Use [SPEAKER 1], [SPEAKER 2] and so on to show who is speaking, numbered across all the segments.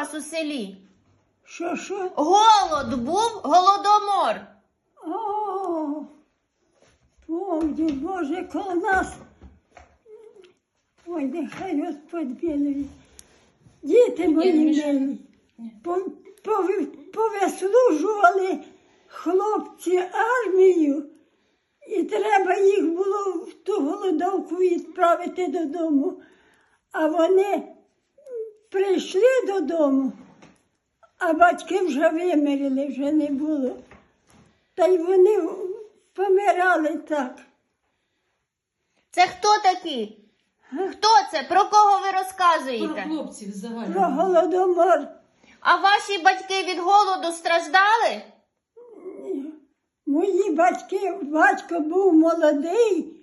[SPEAKER 1] вас у селі?
[SPEAKER 2] Що, що?
[SPEAKER 1] Голод був, голодомор.
[SPEAKER 2] О, помню, Боже, коло нас. Ой, нехай Господь білий. Діти мої милі, повислужували хлопці армію, і треба їх було в ту голодовку відправити додому. А вони прийшли додому, а батьки вже вимерли, вже не було. Та й вони помирали так.
[SPEAKER 1] Це хто такі? Хто це? Про кого ви розказуєте?
[SPEAKER 3] Про хлопців
[SPEAKER 2] Про голодомор.
[SPEAKER 1] А ваші батьки від голоду страждали?
[SPEAKER 2] Мої батьки, батько був молодий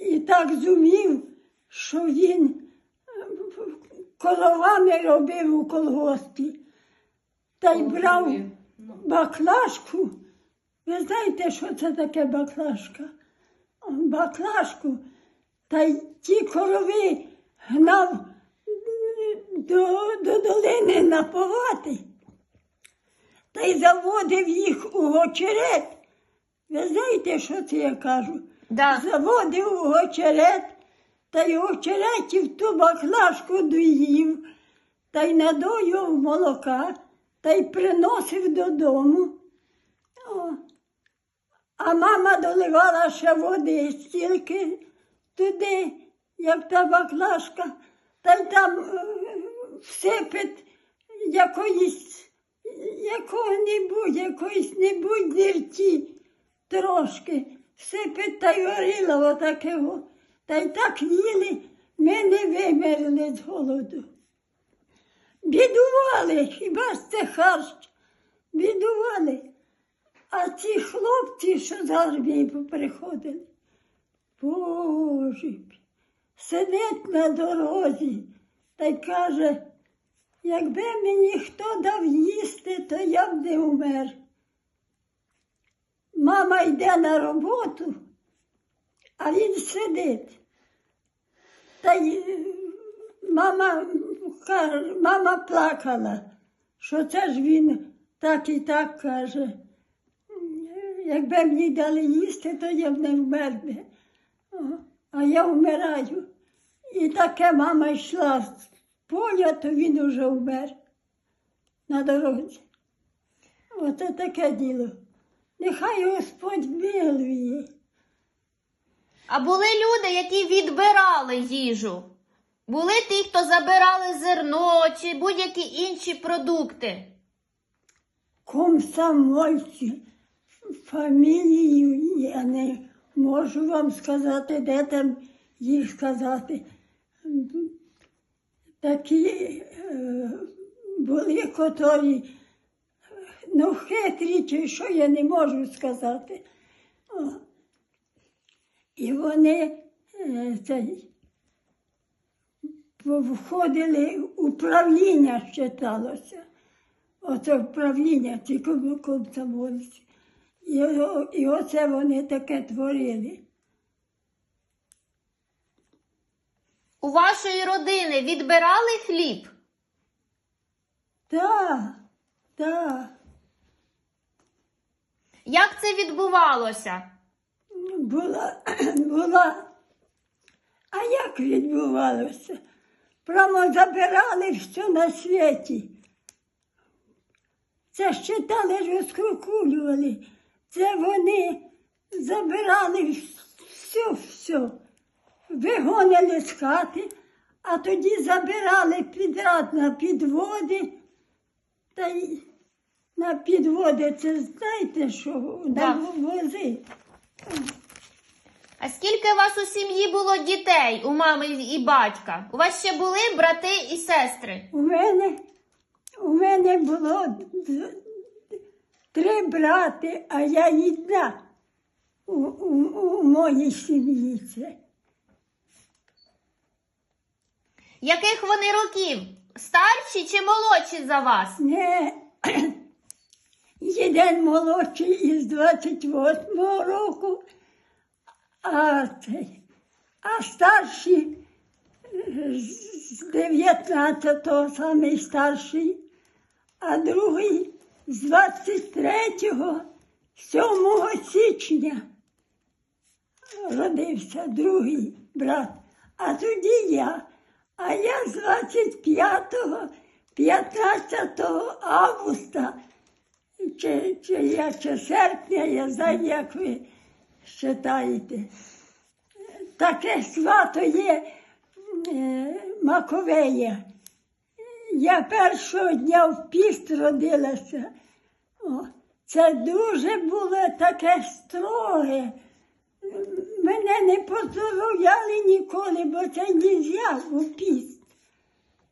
[SPEAKER 2] і так зумів, що він коровами робив у колгоспі. Та й брав
[SPEAKER 3] Ну,
[SPEAKER 2] баклажку. Ви знаєте, що це таке баклажка? Баклажку. Та й ті корови гнав до, до долини напувати. Та й заводив їх у очерет. Ви знаєте, що це я кажу?
[SPEAKER 1] Да.
[SPEAKER 2] Заводив у очерет, та й у очереті в ту баклажку доїв, та й надоював молока, та й приносив додому. О. А мама доливала ще води стільки туди, як та баклажка, та й там е, всипить якоїсь, якого-небудь, якоїсь небудь дірті трошки, всипить та й варила отакого. Та й так їли, ми не вимерли з голоду. Бідували, хіба ж це харч? Бідували. А ці хлопці, що з армії приходили, Боже, сидить на дорозі та й каже, якби мені хто дав їсти, то я б не умер. Мама йде на роботу, а він сидить. Та й мама, мама плакала, що це ж він так і так каже. Якби мені дали їсти, то я б не вмер би. А я вмираю. І таке мама йшла з поля, то він уже вмер на дорозі. Оце таке діло. Нехай Господь милує.
[SPEAKER 1] А були люди, які відбирали їжу. Були ті, хто забирали зерно чи будь-які інші продукти.
[SPEAKER 2] комсомольці. Фамілію я не можу вам сказати, де там їх сказати. Такі е, були, котрі, ну, хитрі, чи що я не можу сказати. І вони е, цей, входили, управління читалося. Оце вправління ці ком- комсомольці. І, і оце вони таке творили.
[SPEAKER 1] У вашої родини відбирали хліб?
[SPEAKER 2] Так, так.
[SPEAKER 1] Як це відбувалося?
[SPEAKER 2] Була, була. А як відбувалося? Прямо забирали все на світі. Це щитали, розкрукулювали. Це вони забирали все, все. Вигонили з хати, а тоді забирали підряд на підводи. Та й на підводи це знаєте, що
[SPEAKER 1] Да.
[SPEAKER 2] на вози.
[SPEAKER 1] А скільки у вас у сім'ї було дітей, у мами і батька? У вас ще були брати і сестри?
[SPEAKER 2] У мене, у мене було три брати, а я одна у, у, у моїй сім'ї.
[SPEAKER 1] Яких вони років? Старші чи молодші за вас?
[SPEAKER 2] Не один молодший із 28-го року, а, цей, а старші з 19-го самий старший, а другий з 23-го 7 січня родився другий брат. А тоді я. А я з 25-го, 15 августа, чи, чи, я, чи серпня, я знаю, як ви вважаєте. Таке свято є е, Маковея. Я першого дня в піст родилася. О, це дуже було таке строге. Мене не поздоровляли ніколи, бо це не у піст.